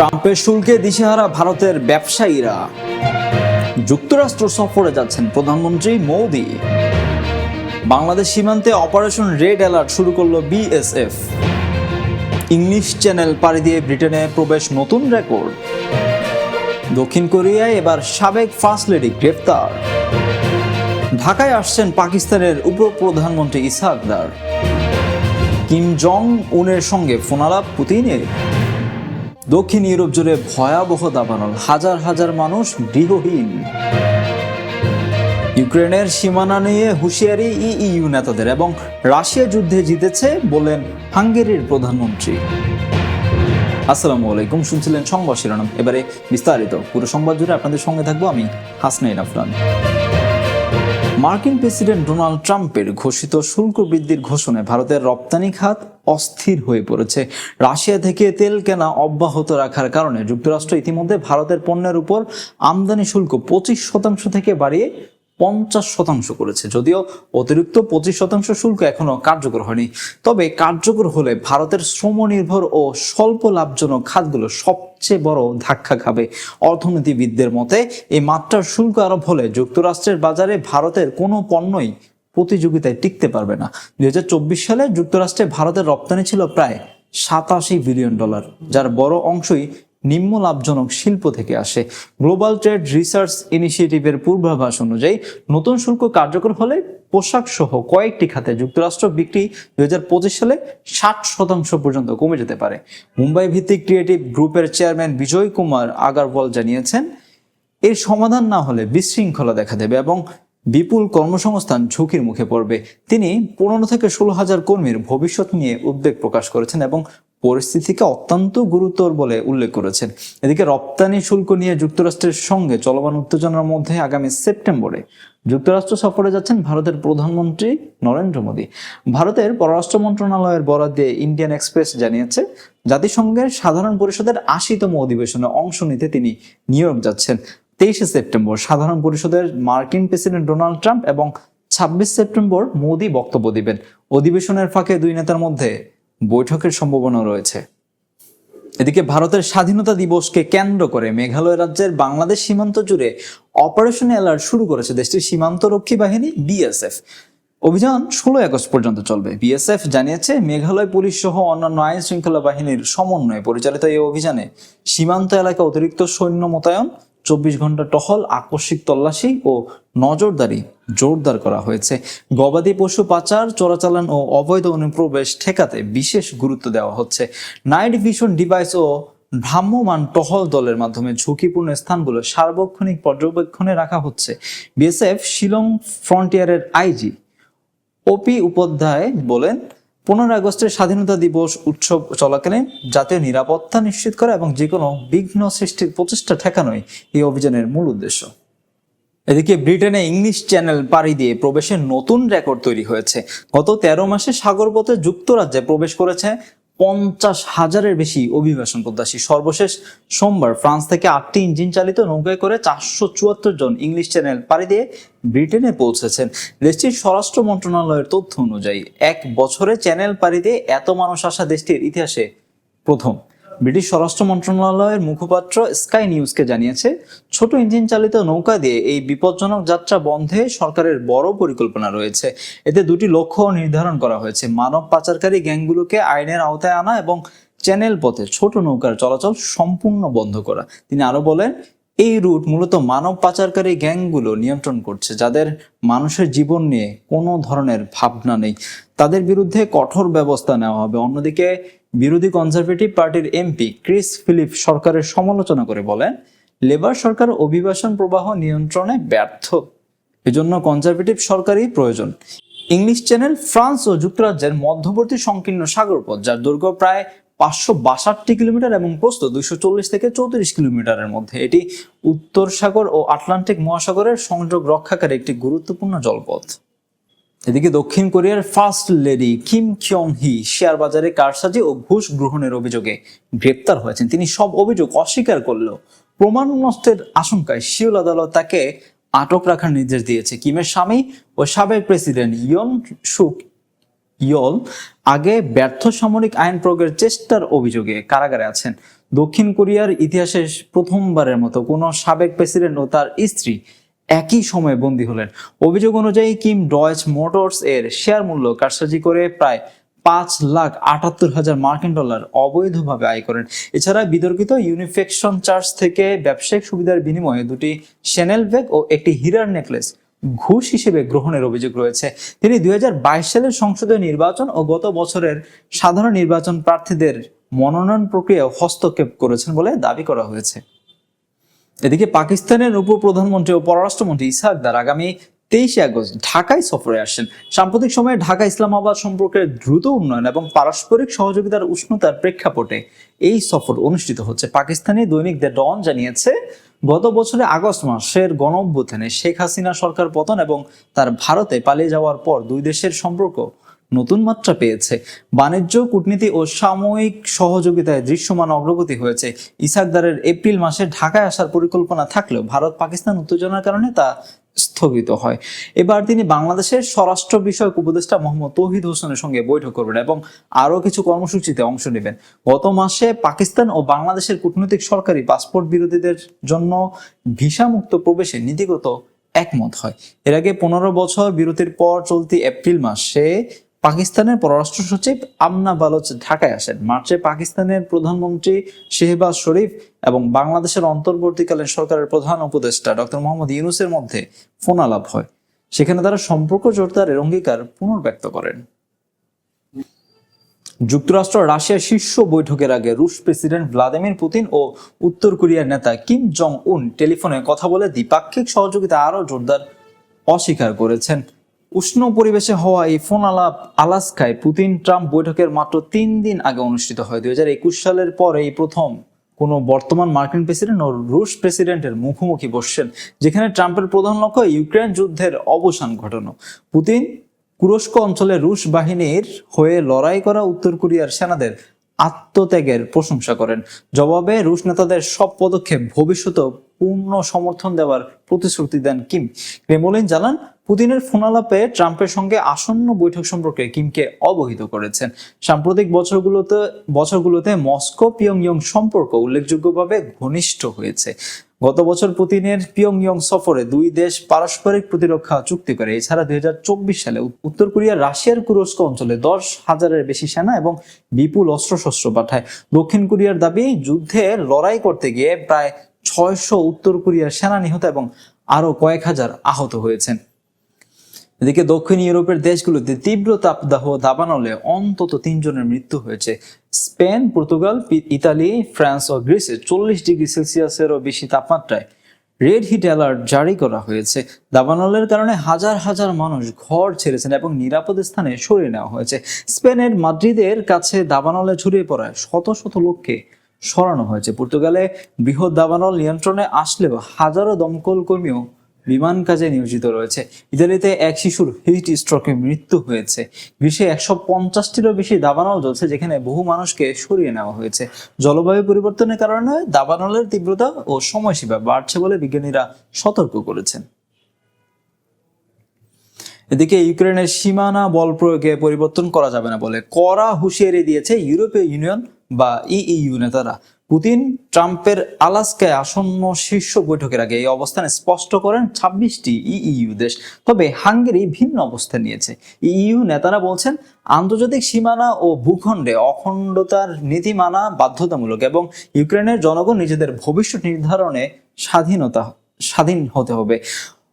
ট্রাম্পের শুল্কে দিশেহারা ভারতের ব্যবসায়ীরা। যুক্তরাষ্ট্র সফরে যাচ্ছেন প্রধানমন্ত্রী মোদি। বাংলাদেশ সীমান্তে অপারেশন রেড অ্যালার্ট শুরু করল বিএসএফ। ইংলিশ চ্যানেল পাড়ি দিয়ে ব্রিটেনে প্রবেশ নতুন রেকর্ড। দক্ষিণ কোরিয়ায় এবার সাবেক ফার্স্ট লেডি গ্রেফতার ঢাকায় আসছেন পাকিস্তানের উপপ্রধানমন্ত্রী ইসাকদার কিম জং উনের সঙ্গে ফোনালাপ পুতিনের। দক্ষিণ ইউরোপ জুড়ে ভয়াবহ দাবানল। হাজার হাজার মানুষ গৃহহীন। ইউক্রেনের সীমানা নিয়ে হুঁশিয়ারি ইইউ নেতাদের এবং রাশিয়া যুদ্ধে জিতেছে বলেন হাঙ্গেরির প্রধানমন্ত্রী। আসসালামু আলাইকুম, শুনছিলেন সংবাদ শিরোনাম। এবারে বিস্তারিত। পুরো সংবাদ জুড়ে আপনাদের সঙ্গে থাকব আমি, হাসনাইন আফরান। মার্কিন প্রেসিডেন্ট ডোনাল্ড ট্রাম্পের ঘোষিত শুল্ক বৃদ্ধির ঘোষণায় ভারতের রপ্তানি খাত অস্থির হয়ে পড়েছে। রাশিয়া থেকে তেল কেনা অব্যাহত রাখার কারণে যুক্তরাষ্ট্র ইতিমধ্যে ভারতের পণ্যের উপর আমদানি শুল্ক পঁচিশ শতাংশ থেকে বাড়িয়ে পঞ্চাশ শতাংশ করেছে। যদিও অতিরিক্ত পঁচিশ শতাংশ শুল্ক এখনও কার্যকর হয়নি। তবে কার্যকর হলে ভারতের শ্রমনির্ভর ও স্বল্প লাভজনক খাতগুলো সবচেয়ে বড় ধাক্কা খাবে। অর্থনীতিবিদদের মতে, এই মাত্রার শুল্ক আরোপ হলে যুক্তরাষ্ট্রের বাজারে ভারতের কোনো পণ্যই প্রতিযোগিতায় টিকতে পারবে না। দুই হাজার চব্বিশ সালে যুক্তরাষ্ট্রে ভারতের রপ্তানি ছিল প্রায় সাতাশি বিলিয়ন ডলার, যার বড় অংশই নিম্ন লাভজনক শিল্প থেকে আসে। গ্লোবাল ট্রেড রিসার্চ ইনিশিয়েটিভের পূর্বাভাস অনুযায়ী, নতুন শুল্ক কার্যকর হলে পোশাক সহ কয়েকটি খাতে যুক্তরাষ্ট্র বিক্রি দুই হাজার পঁচিশ সালে ষাট শতাংশ পর্যন্ত কমে যেতে পারে। মুম্বাই ভিত্তিক ক্রিয়েটিভ গ্রুপের চেয়ারম্যান বিজয় কুমার আগারওয়াল জানিয়েছেন, এর সমাধান না হলে বিশৃঙ্খলা দেখা দেবে এবং বিপুল কর্মসংস্থান ঝুঁকির মুখে পড়বে। তিনি পনেরো থেকে ষোলো হাজার কর্মীর ভবিষ্যৎ নিয়ে উদ্বেগ প্রকাশ করেছেন এবং পরিস্থিতিকে অত্যন্ত গুরুতর বলে উল্লেখ করেছেন। এদিকে রপ্তানি শুল্ক নিয়ে যুক্তরাষ্ট্রের সঙ্গে চলমান উত্তেজনার মধ্যে আগামী সেপ্টেম্বরে যুক্তরাষ্ট্র সফরে যাচ্ছেন ভারতের প্রধানমন্ত্রী নরেন্দ্র মোদী। ভারতের পররাষ্ট্র মন্ত্রণালয়ের বরাদ দিয়ে ইন্ডিয়ান এক্সপ্রেস জানিয়েছে, জাতিসংঘের সাধারণ পরিষদের আশিতম অধিবেশনে অংশ নিতে তিনি নিউ ইয়র্ক যাচ্ছেন। তেইশে সেপ্টেম্বর সাধারণ পরিষদের মার্কিন প্রেসিডেন্ট ডোনাল্ড ট্রাম্প এবং ছাব্বিশ সেপ্টেম্বর মোদি বক্তব্য দিবেন। অধিবেশনের ফাঁকে দুই নেতার মধ্যে বৈঠকের সম্ভাবনা রয়েছে। এদিকে ভারতের স্বাধীনতা দিবসকে কেন্দ্র করে মেঘালয় রাজ্যের বাংলাদেশ সীমান্ত জুড়ে অপারেশন অ্যালার্ট শুরু করেছে দেশটির সীমান্তরক্ষী বাহিনী বিএসএফ। অভিযান ষোলো আগস্ট পর্যন্ত চলবে। বিএসএফ জানিয়েছে, মেঘালয় পুলিশ সহ অন্যান্য আইন শৃঙ্খলা বাহিনীর সমন্বয়ে পরিচালিত এই অভিযানে সীমান্ত এলাকা অতিরিক্ত সৈন্য মোতায়েন চব্বিশ ঘণ্টা টহল, আকস্মিক তল্লাশি ও নজরদারি জোরদার করা হয়েছে। গবাদি পশু পাচার, চোরাচালান ও অবৈধ অনুপ্রবেশ ঠেকাতে বিশেষ গুরুত্ব দেওয়া হচ্ছে। নাইট ভিশন ডিভাইস ও ভ্রাম্যমান টহল দলের মাধ্যমে ঝুঁকিপূর্ণ স্থানগুলো সার্বক্ষণিক পর্যবেক্ষণে রাখা হচ্ছে। বিএসএফ, শিলং ফ্রন্টিয়ারের আইজি ওপি উপাধ্যায় বলেন পনেরো আগস্টের স্বাধীনতা দিবস উৎসব চলাকালীন জাতীয় নিরাপত্তা নিশ্চিত করা এবং যে কোনো বিঘ্ন সৃষ্টির প্রচেষ্টা ঠেকানোই এই অভিযানের মূল উদ্দেশ্য। এদিকে ব্রিটেনে ইংলিশ চ্যানেল পাড়ি দিয়ে প্রবেশের নতুন রেকর্ড তৈরি হয়েছে। গত তেরো মাসে সাগরপথে যুক্তরাজ্যে প্রবেশ করেছে পঞ্চাশ হাজারের বেশি অভিবাসন প্রত্যাশী। সর্বশেষ সোমবার ফ্রান্স থেকে আটটি ইঞ্জিন চালিত নৌকায় করে চারশো চুয়াত্তর জন ইংলিশ চ্যানেল পাড়ি দিয়ে ব্রিটেনে পৌঁছেছেন। দেশটির স্বরাষ্ট্র মন্ত্রণালয়ের তথ্য অনুযায়ী, এক বছরে চ্যানেল পাড়ি দিয়ে এত মানুষ আসা দেশটির ইতিহাসে প্রথম। ব্রিটিশ স্বরাষ্ট্র মন্ত্রণালয়ের মুখপাত্র স্কাই নিউজকে জানিয়েছে, ছোট ইঞ্জিন চালিত নৌকা দিয়ে এই বিপজ্জনক যাত্রা বন্ধে সরকারের বড় পরিকল্পনা রয়েছে। এতে দুটি লক্ষ্য নির্ধারণ করা হয়েছে, মানব পাচারকারী গ্যাংগুলোকে আইনের আওতায় আনা এবং চ্যানেল পথে ছোট নৌকার চলাচল সম্পূর্ণ বন্ধ করা। তিনি আরও বলেন, এই রুট মূলত মানব পাচারকারী গ্যাংগুলো নিয়ন্ত্রণ করছে, যাদের মানুষের জীবন নিয়ে কোনো ধরনের ভাবনা নেই। তাদের বিরুদ্ধে কঠোর ব্যবস্থা নেওয়া হবে। অন্যদিকে বিরোধী কনজারভেটিভ পার্টির এমপি ক্রিস ফিলিপ সরকারের সমালোচনা করে বলেন লেবার সরকার অভিবাসন প্রবাহ নিয়ন্ত্রণে ব্যর্থ। এজন্য কনজারভেটিভ সরকারই প্রয়োজন। ইংলিশ চ্যানেল ফ্রান্স ও যুক্তরাজ্যের মধ্যবর্তী সংকীর্ণ সাগরপথ, যার দৈর্ঘ্য প্রায় পাঁচশো বাষট্টি কিলোমিটার এবং প্রস্থ দুইশো চল্লিশ থেকে চৌত্রিশ কিলোমিটারের মধ্যে, এটি উত্তর সাগর ও আটলান্টিক মহাসাগরের সংযোগ রক্ষাকারী একটি গুরুত্বপূর্ণ জলপথ। এদিকে দক্ষিণ কোরিয়ার first lady Kim Keon Hee share বাজারে কারসাজি ও ঘুষ গ্রহণের অভিযোগে গ্রেপ্তার হয়েছেন। তিনি সব অভিযোগ অস্বীকার করলেও প্রমাণ নষ্টের আশঙ্কায় শিউল আদালত তাকে আটক রাখার নির্দেশ দিয়েছে। কিমের স্বামী ও সাবেক প্রেসিডেন্ট ইয়ন সুক ইয়ল আগে ব্যর্থ সামরিক আইন প্রয়োগের চেষ্টার অভিযোগে কারাগারে আছেন। দক্ষিণ কোরিয়ার ইতিহাসে প্রথমবারের মতো কোনো সাবেক প্রেসিডেন্ট ও তার স্ত্রী একই সময়ে বন্দী হলেন। অভিযোগ অনুযায়ী কিম ডয়েচ মোটরস এর শেয়ার মূল্য কারসাজি করে প্রায় পাঁচ লাখ আটাত্তর হাজার মার্কিন ডলার অবৈধভাবে আয় করেন। এছাড়া বিতর্কিত ইউনিফেকশন চার্জ থেকে ব্যবসায়িক সুবিধার বিনিময়ে দুটি শ্যানেল ব্যাগ ও একটি হীরার নেকলেস ঘুষ হিসেবে গ্রহণের অভিযোগ রয়েছে। তিনি দুই হাজার বাইশ সালের সংসদীয় নির্বাচন ও গত বছরের সাধারণ নির্বাচন প্রার্থীদের মনোনয়ন প্রক্রিয়ায় হস্তক্ষেপ করেছেন বলে দাবি করা হয়েছে। এদিকে পাকিস্তানের উপপ্রধানমন্ত্রী ও পররাষ্ট্রমন্ত্রী ইসাকদার আগামী তেইশে আগস্ট ঢাকায় সফরে আসছেন। সাম্প্রতিক সময়ে ঢাকা ইসলামাবাদ সম্পর্কের দ্রুত উন্নয়ন এবং পারস্পরিক সহযোগিতার উষ্ণতার প্রেক্ষাপটে এই সফর অনুষ্ঠিত হচ্ছে। পাকিস্তানি দৈনিক দ্য ডন জানিয়েছে, গত বছরে আগস্ট মাসের গণ শেখ হাসিনা সরকার পতন এবং তার ভারতে পালিয়ে যাওয়ার পর দুই দেশের সম্পর্ক নতুন মাত্রা পেয়েছে। বাণিজ্য, কূটনীতি ও সাময়িক সহযোগিতায় দৃশ্যমান অগ্রগতি হয়েছে। ইসাকদারের এপ্রিল মাসে ঢাকায় আসার পরিকল্পনা থাকলেও ভারত পাকিস্তান উত্তেজনার কারণে তা স্থগিত হয়। এবার তিনি বাংলাদেশের স্বরাষ্ট্র বিষয়ক উপদেষ্টা মোহাম্মদ তৌহিদ হোসেনের সঙ্গে বৈঠক করবেন এবং আরও কিছু কর্মসূচিতে অংশ নেবেন। গত মাসে পাকিস্তান ও বাংলাদেশের কূটনৈতিক সরকারি পাসপোর্ট বিরোধীদের জন্য ভিসামুক্ত প্রবেশে নীতিগত একমত হয়। এর আগে পনেরো বছর বিরতির পর চলতি এপ্রিল মাসে পাকিস্তানের পররাষ্ট্র সচিব আমনা বালোচ ঢাকায় আসেন। মার্চে পাকিস্তানের প্রধানমন্ত্রী শেহবাজ শরীফ এবং বাংলাদেশের অন্তর্বর্তীকালীন সরকারের প্রধান উপদেষ্টা ডক্টর মোহাম্মদ ইউনুসের মধ্যে ফোন আলাপ হয়। সেখানে তারা সম্পর্ক জোরদারের অঙ্গীকার পুনর্ব্যক্ত করেন। যুক্তরাষ্ট্র রাশিয়ার শীর্ষ বৈঠকের আগে রুশ প্রেসিডেন্ট ভ্লাদিমির পুতিন ও উত্তর কোরিয়ার নেতা কিম জং উন টেলিফোনে কথা বলে দ্বিপাক্ষিক সহযোগিতা আরও জোরদার অস্বীকার করেছেন। উষ্ণ পরিবেশে হওয়া এই ফোন আলাপ আলাস্কায় পুতিন ট্রাম্প বৈঠকের মাত্র তিন দিন আগে অনুষ্ঠিত হয়। দুই হাজার একুশ সালের পর এই প্রথম কোনো বর্তমান মার্কিন প্রেসিডেন্ট ও রুশ প্রেসিডেন্টের মুখোমুখি বসছেন, যেখানে ট্রাম্পের প্রধান লক্ষ্য ইউক্রেন যুদ্ধের অবসান ঘটানো। পুতিন কুরস্ক অঞ্চলে রুশ বাহিনীর হয়ে লড়াই করা উত্তর কোরিয়ার সেনাদের আত্মত্যাগের প্রশংসা করেন। জবাবে রুশ নেতাদের সব পদক্ষেপ ভবিষ্যতে পূর্ণ সমর্থন দেওয়ার প্রতিশ্রুতি দেন কিম। ক্রেমলিন জানান পুতিনের ফোনালাপে ট্রাম্পের সঙ্গে আসন্ন বৈঠক সম্পর্কে কিমকে অবহিত করেছেন। সাম্প্রতিক বছরগুলোতে বছরগুলোতে মস্কো, পিয়ংইয়ং সম্পর্ক উল্লেখযোগ্যভাবে ঘনিষ্ঠ হয়েছে। গত বছর পুতিনের পিয়ংইয়ং সফরে দুই দেশ পারস্পরিক প্রতিরক্ষা চুক্তি করে। এছাড়া দুই হাজার চব্বিশ সালে উত্তর কোরিয়া, রাশিয়ার কুরস্ক অঞ্চলে দশ হাজারের বেশি সেনা এবং বিপুল অস্ত্রশস্ত্র পাঠায়। দক্ষিণ কোরিয়ার দাবি, যুদ্ধে লড়াই করতে গিয়ে প্রায় ছয়শো উত্তর কোরিয়ার সেনা নিহত এবং আরও কয়েক হাজার আহত হয়েছেন। এদিকে দক্ষিণ ইউরোপের দেশগুলোতে তীব্র তাপদাহ দাবানলে অন্তত তিনজনের মৃত্যু হয়েছে। স্পেন, পর্তুগাল ইতালি, ফ্রান্স ও গ্রিসে চল্লিশ ডিগ্রি সেলসিয়াসেরও বেশি তাপমাত্রায় রেড হিট অ্যালার্ট জারি করা হয়েছে। দাবানলের কারণে হাজার হাজার মানুষ ঘর ছেড়েছেন এবং নিরাপদ স্থানে সরিয়ে নেওয়া হয়েছে। স্পেনের মাদ্রিদের কাছে দাবানলে ছড়িয়ে পড়ায় শত শত লোককে সরানো হয়েছে। পর্তুগালে বৃহৎ দাবানল নিয়ন্ত্রণে আসলেও হাজারো দমকল কর্মীও বিমান কাজে নিয়োজিত রয়েছে। ইতালিতে এক শিশুর হিট স্ট্রোকে মৃত্যু হয়েছে। গ্রীষ্মে একশো পঞ্চাশটিরও বেশি দাবানল জ্বলছে, যেখানে বহু মানুষকে সরিয়ে নেওয়া হয়েছে। জলবায়ু পরিবর্তনের কারণে দাবানলের তীব্রতা ও সময়সীমা বাড়ছে বলে বিজ্ঞানীরা সতর্ক করেছেন। এদিকে ইউক্রেনের সীমানা বল প্রয়োগে পরিবর্তন করা যাবে না বলে কড়া হুঁশিয়ারি দিয়েছে ইউরোপীয় ইউনিয়ন বা ইইউ নেতারা। পুতিন ট্রাম্পের আলাস্কায় আসন্ন শীর্ষ বৈঠকের আগে এই অবস্থানে স্পষ্ট করেন ছাব্বিশটি ইইউ দেশ। তবে হাঙ্গেরি ভিন্ন অবস্থান নিয়েছে। ইইউ নেতারা বলছেন, আন্তর্জাতিক সীমানা ও ভূখণ্ডে অখণ্ডতার নীতি মানা বাধ্যতামূলক এবং ইউক্রেনের জনগণ নিজেদের ভবিষ্যৎ নির্ধারণে স্বাধীনতা, স্বাধীন হতে হবে।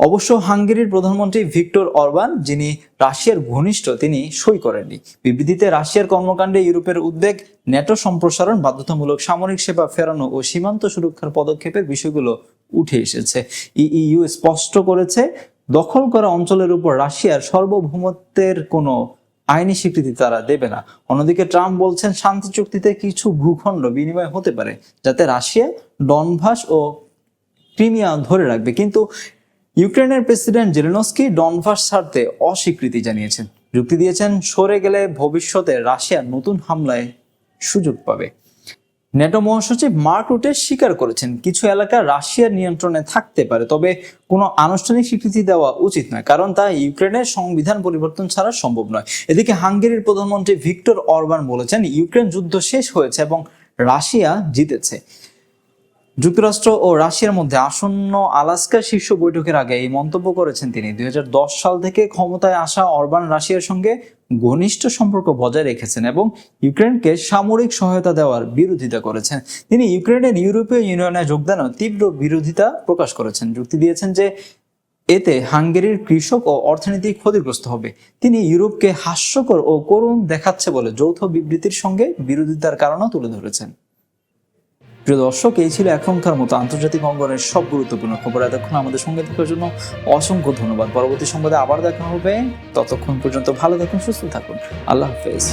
অবশ্য হাঙ্গেরির প্রধানমন্ত্রী ভিক্টর অরবান, যিনি রাশিয়ার ঘনিষ্ঠ, তিনি সই করেননি। বিবৃতিতে রাশিয়ার কর্মকাণ্ডে ইউরোপের উদ্বেগ, ন্যাটো সম্প্রসারণ, বাধ্যতামূলক সামরিক সেবা ফেরানো ও সীমান্ত সুরক্ষার পদক্ষেপের বিষয়গুলো উঠে এসেছে। ইইউ স্পষ্ট করেছে, দখল করা অঞ্চলের উপর রাশিয়ার সার্বভৌমত্বের কোনো আইনি স্বীকৃতি তারা দেবে না। অন্যদিকে ট্রাম্প বলছেন, শান্তি চুক্তিতে কিছু ভূখণ্ড বিনিময় হতে পারে, যাতে রাশিয়া, ডনভাস ও ক্রিমিয়া ধরে রাখবে। কিন্তু ইউক্রেনের প্রেসিডেন্ট জেলেনস্কি ডনভাস ছাড়তে অস্বীকৃতি জানিয়েছেন। যুক্তি দিয়েছেন, সরে গেলে ভবিষ্যতে রাশিয়া নতুন হামলায় সুযোগ পাবে। নেটো মহাসচিব মার্ক রুটে স্বীকার করেছেন, কিছু এলাকা রাশিয়ার নিয়ন্ত্রণে থাকতে পারে, তবে কোনো আনুষ্ঠানিক স্বীকৃতি দেওয়া উচিত নয়, কারণ তা ইউক্রেনের সংবিধান পরিবর্তন ছাড়া সম্ভব নয়। এদিকে হাঙ্গেরির প্রধানমন্ত্রী ভিক্টর অরবান বলেছেন, ইউক্রেন যুদ্ধ শেষ হয়েছে এবং রাশিয়া জিতেছে। যুক্তরাষ্ট্র ও রাশিয়ার মধ্যে আসন্ন আলাস্কা শীর্ষ বৈঠকের আগে এই মন্তব্য করেছেন তিনি। দুই হাজার দশ সাল থেকে ক্ষমতায় আসা অরবান রাশিয়ার সঙ্গে ঘনিষ্ঠ সম্পর্ক বজায় রেখেছেন এবং ইউক্রেনকে সামরিক সহায়তা দেওয়ার বিরোধিতা করেছেন। তিনি ইউক্রেনের ইউরোপীয় ইউনিয়নে যোগদানের তীব্র বিরোধিতা প্রকাশ করেছেন। যুক্তি দিয়েছেন যে এতে হাঙ্গেরির কৃষক ও অর্থনীতি ক্ষতিগ্রস্ত হবে। তিনি ইউরোপকে হাস্যকর ও করুণ দেখাচ্ছে বলে যৌথ বিবৃতির সঙ্গে বিরোধিতার কারণও তুলে ধরেছেন। প্রিয় দর্শক, এই ছিল এখনকার মতো আন্তর্জাতিক অঙ্গনের সব গুরুত্বপূর্ণ খবর। এতক্ষণ আমাদের সঙ্গে থাকার জন্য অসংখ্য ধন্যবাদ। পরবর্তী সংবাদে আবার দেখা হবে। ততক্ষণ পর্যন্ত ভালো থাকুন, সুস্থ থাকুন। আল্লাহ হাফেজ।